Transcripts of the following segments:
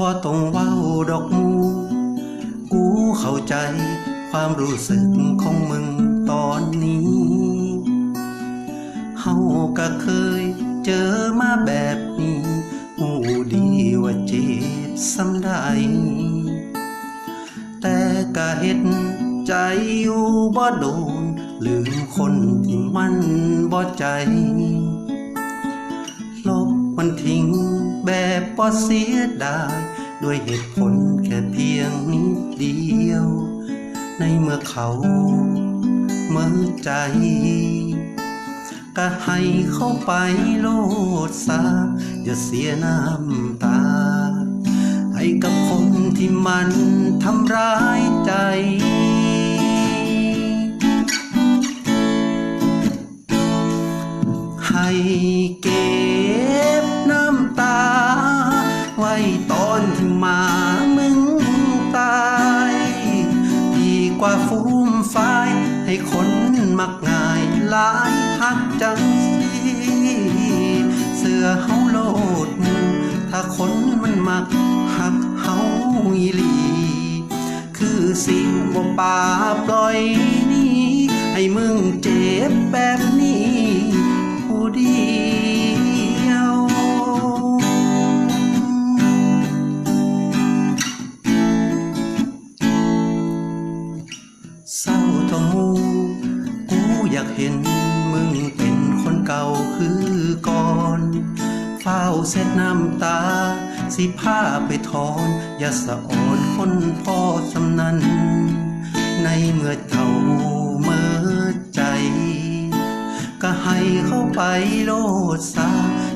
บ่ต้องเว้าดอกมู กูเข้าใจความรู้สึกของมึงตอนนี้ เฮาก็เคยเจอมาแบบนี้หูดีว่าเจ็บสำได้ แต่ก็เฮ็ดใจอยู่บ่โดน ลืมคนที่มันบ่ใจ ลบมันทิ้งแบบบ่เสียดาย ด้วยเหตุผลแค่เพียงนิดเดียว ในเมื่อเขาเมื่อใจ ก็ให้เข้าไปโลดซาอย่าเสียน้ำตา ให้กับคนที่มันทำร้ายใจให้เก กว่าฟูมฟายให้คนมักง่ายหลายหักจังสิเสื้อเฮาโลดหมูถ้าคนมันมักหักเฮาอีหลี คือสิ่งบ่ป่าปล่อยนี้ให้มึงเจ็บแบบนี้ผู้ดี เศร้าทอมูกูอยากเห็นมึงเป็นคนเก่าคือก่อน เฝ้าเส็ดน้ำตา สิผ้าไปถอนอย่าสะอ่อนคนพ่อสำนัน ในเมื่อเจ้าเมื่อใจ ก็ให้เข้าไปโลดซา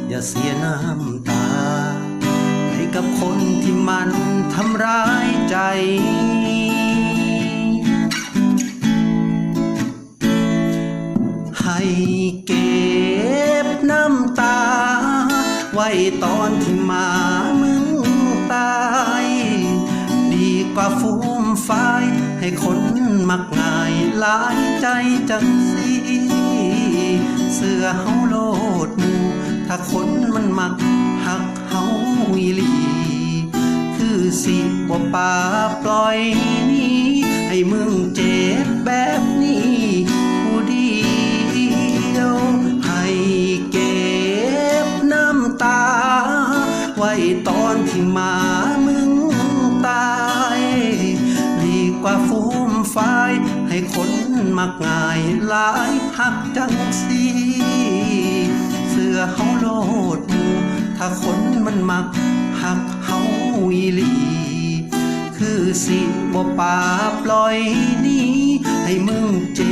อย่าเสียน้ำตาให้กับคนที่มันทำร้ายใจ ตอนที่มามึงตาย ดีกว่าฟูมไฟายให้คนมักง่ายหลายใจจังสิเสื้อเฮาโลดมูถ้าคนมันมักหักเฮาอีหลีคือสิบ่ป่าปล่อยนี้ให้มึงเจ ตอนที่มามึงตาย ดีกว่าฟูมไฟายให้คนมักง่ายหลายหักจังสีเสื้อเฮาโลดหมูถ้าคนมันมักหักเฮาอีหลีคือสิบ่ป่าปล่อยนี้ให้มึงเจ็